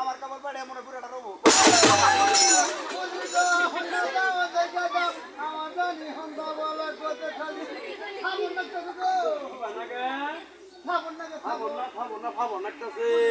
আমার কাপড় পাড়ে মনে পুরোটা রবো এই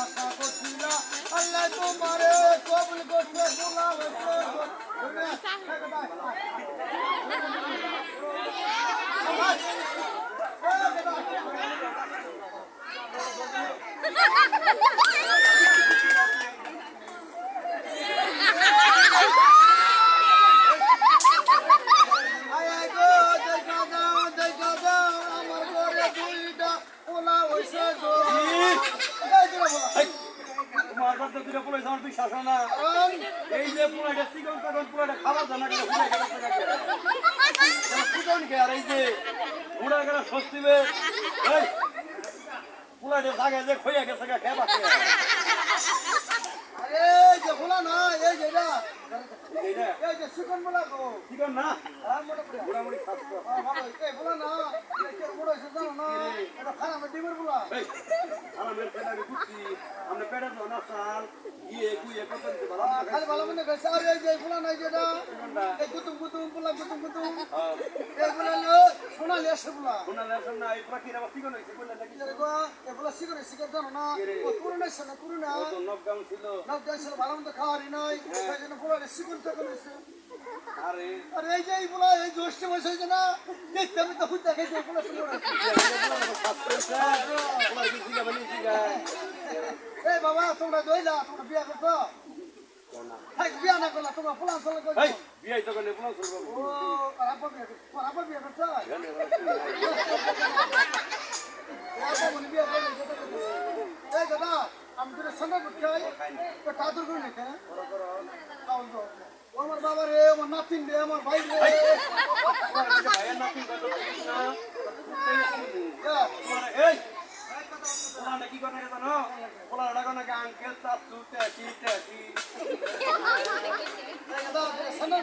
আশা করছিলা আল্লাহ তোমারে কবুল করতে বোলাবে আয় গো দেখা দাও দেখা দাও আমার ঘরে দুইটা পোলা হইছে গো এই যে বলা তোমার বাদ দিলে পুরো আমার বিশ্বাস হয় না এই যে পুরাটা চিকন চাকন পুরাটা খাবার জানা গেলে চিকন কে আর এই যে পুরা গেলে সস্তিবে পুরাটা জাগে যে খইয়া গেছে গা খেয়ে বাকি আরে যে বলা না এই যে এটা। এইটা? এই যে চিকন বলা গো। চিকন না? আর মনে করে। মোটামুটি স্বাস্থ্য হ্যাঁ, ভালো এই বলা না এই যে বড় হইছে জানো না? এটা খারাপ ডিমের বলা আমার মেয়ের পেটে আমি বুঝছি আমরা পেটে তো না চাল ইয়ে কুইয়ে কত দিতে ভালো আহ, খালি ভালো মনে করছে। আর এই যে বলা নাই যেটা এই কুতুম কুতুম বলা কুতুম কুতুম হ্যাঁ এই বলা সোনালি আসে বলা শোনা লেসন না এই পুরা কিনা চিকন হয়েছে? বললে সিগারেট সিগারেট জানো না। ও পুরনো আছে না পুরনো তো নকডাউন ছিল। নাও যাইছিল ভালো মতো খাওয়ারই নাই। সেই জন্য পুরো সিগুন টাকা নিছে আরে। আর এই যে এই বলা এই অষ্টে বসে হয়েছে না? দেখতে আমি তো তোমার কি জিগা বানি জিগা এই বাবা তোমরা দইলা তোমরা বিয়া করছ? বিয়া না করলা তোমরা পোলান চলে করছ? বিয়াই তো করলে পুরো শুরু ও করছ আরাপা বিয়া করছ বিয়া করছ? দাদা আমি তোর সঙ্গে হয় তো কাদর করে নিতে হ্যাঁ আমার বাবা রে আমার নাতিন রে আমার ভাই রে। এই ওরা কি কথা জানো ওরা ডাকো নাকি আঙ্কেল চাচু চাচি চাচি এই দাদা তোর সঙ্গে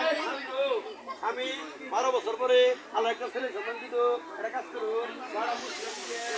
এই আমি বারো বছর পরে আলো একটা ছেলে সম্মান দিত একটা কাজ করুন।